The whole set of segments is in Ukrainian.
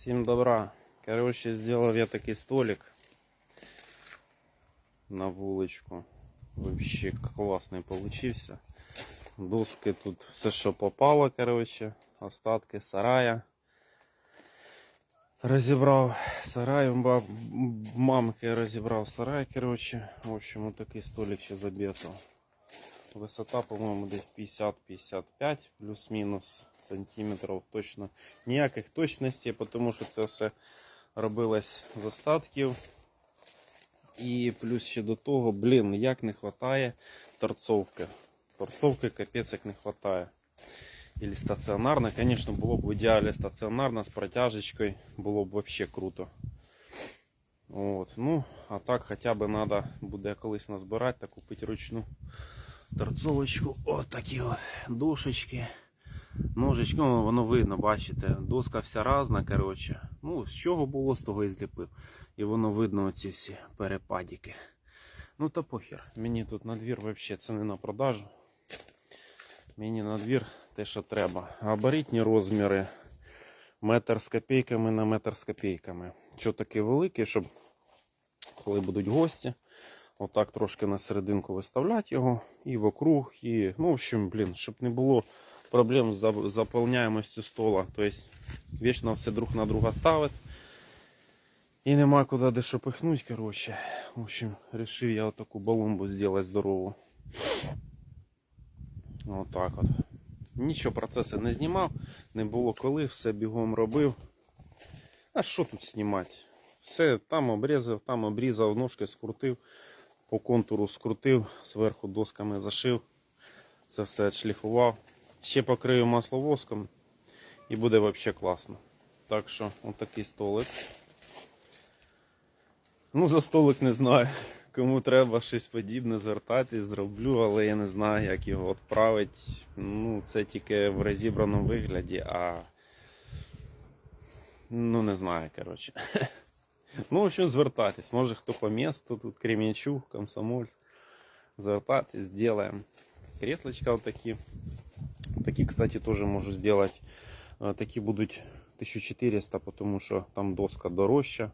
Всім добра. Короче, сделав я такий столик на вуличку. Вообще класний получився. Доски тут все, що попало, короче, остатки сарая. Розібрав сарай, у баб... мамки розібрав сарай, короче. В общем, вот такий столик ще забито. Висота, по-моєму, десь 50-55 плюс-мінус сантиметрів. Точно ніяких точностей, тому що це все робилось з остатків. І плюс ще до того, блін, як не вистачає торцовки. Торцовки капець як не вистачає. Или стаціонарна, звісно, було б в ідеалі стаціонарна з протяжечкою, було б вообще круто. От. Ну, а так хоча б треба буде колись назбирати та купити ручну торцовочку. От такі от дошечки. Ножички, ну, воно видно, бачите, доска вся різна, коротше. Ну, з чого було, з того і зліпив. І воно видно оці всі перепадіки. Ну та похер. Мені тут на двір взагалі це не на продажу. Мені на двір те, що треба. Габаритні розміри. Метр з копійками на метр з копійками. Що таке велике, щоб коли будуть гості, отак трошки на серединку виставляти його і вокруг, і, ну, в общем, блін, щоб не було проблем з заповняємостю стола. Тобто вічно все друг на друга ставить. І нема куди де що пихнуть, коротше. В общем, решив я отаку балумбу зробити здорову. Отак от. Нічого процеси не знімав, не було коли, все бігом робив. А що тут знімати? Все там обрізав, там обрізав, ножки скрутив, по контуру скрутив, зверху досками зашив. Це все відшліфував. Ще покрию масловоском і буде взагалі класно. Так що, отакий столик. Ну, за столик не знаю. Кому треба щось подібне, звертатись, зроблю, але я не знаю, як його відправити. Ну, це тільки в розібраному вигляді, а. Ну, не знаю, коротше. Ну, в общем, звертатись. Може хто по місту, тут Кремінчук, Комсомольськ. Звертатись, зробимо. Креслочка вот такі. Такі, кстати, теж можу зробити. Е, Такі будуть 1400, тому що там доска дорожча.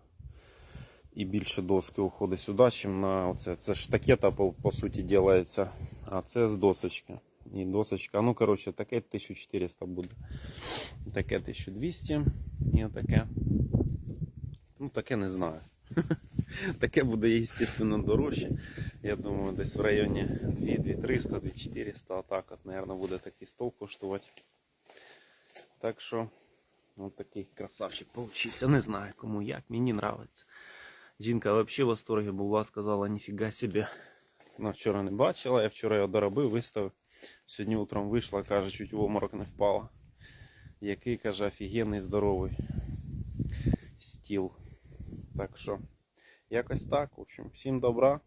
І більше доски уходить сюди, чим на оце. Це ж такета, по, по суті, ділається. А це з досочки. І досочка. Ну, коротше, таке 1400 буде. Таке 1200. І таке. Ну, таке не знаю. Таке буде, звісно, дорожче. Я думаю, десь в районі 2-2300-2400, А так, от, мабуть, буде такий стол коштувати. Так що, ось такий красавчик получився. Не знаю, кому як, мені подобається. Жінка взагалі в восторгі була, сказала, ніфіга собі. Вона вчора не бачила, я вчора його доробив, виставив. Сьогодні утром вийшла, каже, чуть в обморок не впала. Який, каже, офігенний, здоровий стіл. Так що, якось так. В общем, всім добра.